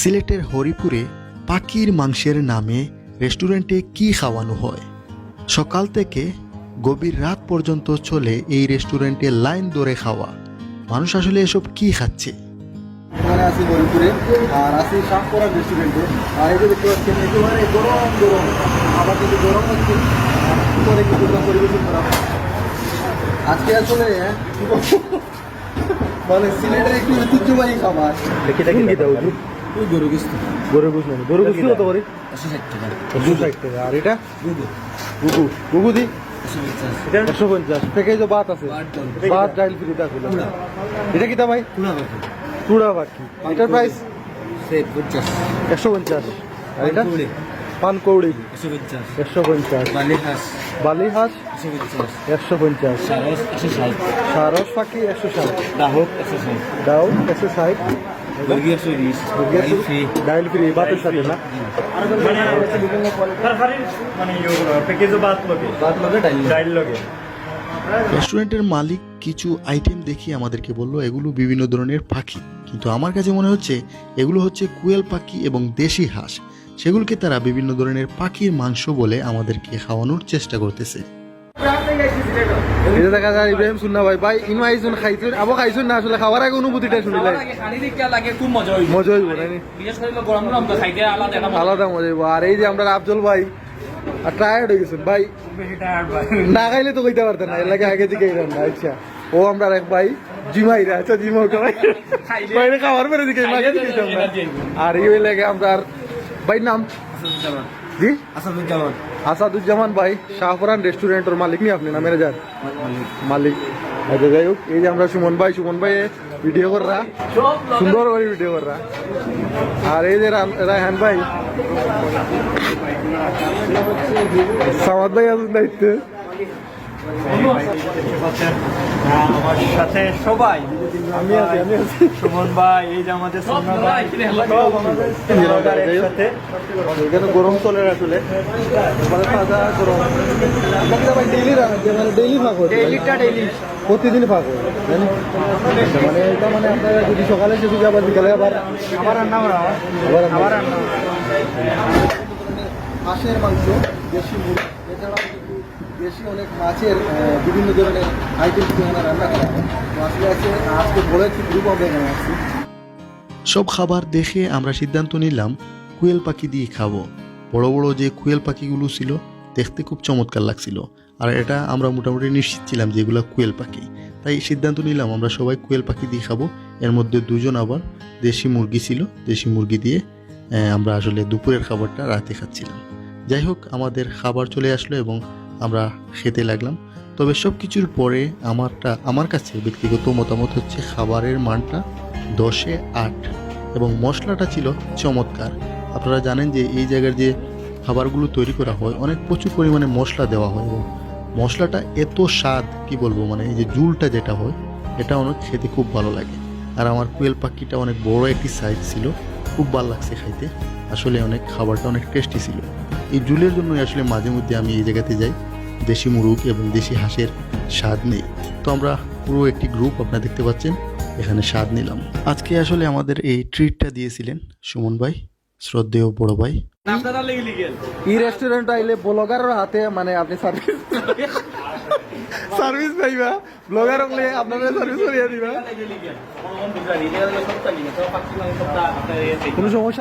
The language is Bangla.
সিলেটের হরিপুরে পাখির মাংসের নামে রেস্টুরেন্টে কি খাওয়ানো হয়? সকাল থেকে গভীর রাত পর্যন্ত চলে এই রেস্টুরেন্টে লাইন ধরে খাওয়া। মানুষ আসলে এসব কি খাচ্ছে? এখানে আছি হরিপুরে আর আছি শাহপুরা রেস্টুরেন্টে। আর এই দেখতে পাচ্ছেন একেবারে গরম গরম। আবার কিন্তু গরম হচ্ছে উপরে কিন্তু পরিবেশন করা আজকে আসলে হ্যাঁ? মানে সিলেটের একটি ঐতিহ্যবাহী খাবার। দেখি দেখি ওই গরু কিস্তি। গরু গুছ না গরু গুছ কত করে? আশি ষাট টাকা। দুশো ষাট টাকা। আর এটা? গুগু গুগু গুগু দি? আশি পঞ্চাশ। এটা একশো পঞ্চাশ। প্যাকেজও ভাত আছে? ভাত ডাল। ফ্রি থাকবে পুরা। এটা কিতা ভাই? পুরা বাকি। এটার প্রাইস সে পঞ্চাশ। একশো পঞ্চাশ। আর এটা? পানকৌড়ি। একশো পঞ্চাশ। একশো পঞ্চাশ। বালি হাঁস বালি হাঁস একশো পঞ্চাশ। সারস পাখি একশো ষাট। ডাহক একশো ষাট। ডাউ একশো ষাট। মুরগি একশো বিশ ফ্রি ডাইল ফ্রি ভাতের সাথে না মানে প্যাকেজও বাদ লগে বাদ লগে ডাইল ডাইল লগে রেস্টুরেন্টের মালিক কিছু আইটেম দেখিয়ে আমাদেরকে বলল এগুলো বিভিন্ন ধরনের পাখি। কিন্তু আমার কাছে মনে হচ্ছে এগুলো হচ্ছে কুয়েল পাখি এবং দেশি হাঁস। সেগুলোকে তারা বিভিন্ন ধরনের পাখির মাংস বলে আমাদেরকে খাওয়ানোর চেষ্টা করতেছে। এটা দেখা যায় ইব্রাহিম সুন্না ভাই ভাই ইনো আইসুন খাইছুন আবো খাইছুন না আসলে খাওয়ার আগে অনুভূতিটা খুব মজা হইব। মজা হইব নাকি বিশেষ করে গরম গরম তো খাইতে আলাদা একটা মজা। আলাদা মজা হইব। আর এই যে আমরা আফজল ভাই আর টায়ার্ড হয়ে গেছেন ভাই। বেশি টায়ার্ড ভাই। না খাইলে তো কইতে পারতেন না এর লাগে আগে থেকে এই রান্না আচ্ছা। ও আমরা এক ভাই জিমাই রে আচ্ছা জিমা ওটা ভাই। বাইরে খাওয়ার পরে দিকে আর এই লাগে আমরা আর ভাই নাম? জি? আসাদুজ্জামান। আসাদুজ্জামান ভাই শাহপুরান রেস্টুরেন্টের মালিক নি আপনি না ম্যানেজার? মালিক। আচ্ছা যাই হোক এই যে আমরা সুমন ভাই সুমন ভাই ভিডিও কররা। সুন্দর করে ভিডিও কররা। আর এই যে রায়হান ভাই। সামাদ ভাই আসুন দায়িত্বে। আমার সাথে সবাই আমি আছি আমি আছি সুমন ভাই এই যে আমাদের ভাই এখানে গরম চলে আসলে মানে তাজা গরম ভাই ডেইলি মানে ডেইলি ফাঁক হয় ডেইলিটা ডেইলি প্রতিদিন হয় মানে এটা মানে আপনারা যদি সকালে হয়ে আবার বিকালে আবার আবার রান্না করা হয় আবার আবার রান্না হাঁসের মাংস দেশি মুরগি এছাড়াও কিন্তু দেশি অনেক মাছের বিভিন্ন ধরনের আইটেম এখানে রান্না করা হয় আসলে আছে, আজকে বড় একটি গ্রুপ আমরা এখানে আসছি সব খাবার দেখে আমরা সিদ্ধান্ত নিলাম, কুয়েল পাখি দিয়ে খাব। বড় বড় যে কুয়েল পাখিগুলো ছিল, দেখতে খুব চমৎকার লাগছিল। আর এটা আমরা মোটামুটি নিশ্চিত ছিলাম যে এগুলো কুয়েল পাখি। তাই সিদ্ধান্ত নিলাম, আমরা সবাই কুয়েল পাখি দিয়ে খাব। এর মধ্যে দুজন আবার দেশি মুরগি ছিল, দেশি মুরগি দিয়ে আমরা আসলে দুপুরের খাবারটা রাতে খাচ্ছিলাম। যাই হোক, আমাদের খাবার চলে আসলো এবং আমরা খেতে লাগলাম। তবে সব কিছুর পরে আমারটা, আমার কাছে ব্যক্তিগত মতামত হচ্ছে খাবারের মানটা দশে আট এবং মশলাটা ছিল চমৎকার। আপনারা জানেন যে এই জায়গার যে খাবারগুলো তৈরি করা হয়, অনেক প্রচুর পরিমাণে মশলা দেওয়া হয় এবং মশলাটা এত স্বাদ, কি বলব মানে এই যে জুলটা যেটা হয়, এটা অনেক খেতে খুব ভালো লাগে। আর আমার কুয়েল পাখিটা অনেক বড় একটি সাইজ ছিল, খুব ভালো লাগছে খাইতে। আসলে অনেক খাবারটা অনেক টেস্টি ছিল। এই জুলের জন্যই আসলে মাঝে মধ্যে আমি এই জায়গাতে যাই। দেশি মুরগ এবং দেশি হাঁসের স্বাদ নেই। তো আমরা পুরো একটি গ্রুপ আপনারা দেখতে পাচ্ছেন, এখানে স্বাদ নিলাম। আজকে আসলে আমাদের এই ট্রিটটা দিয়েছিলেন সুমন ভাই, শ্রদ্ধেয় বড় ভাই। এই রেস্টুরেন্ট আইলে ব্লগারের হাতে মানে আপনি সার্ভিস সার্ভিস পাইবা। ব্লগার হলে আপনারা সার্ভিস করিয়া দিবা। কোনো সমস্যা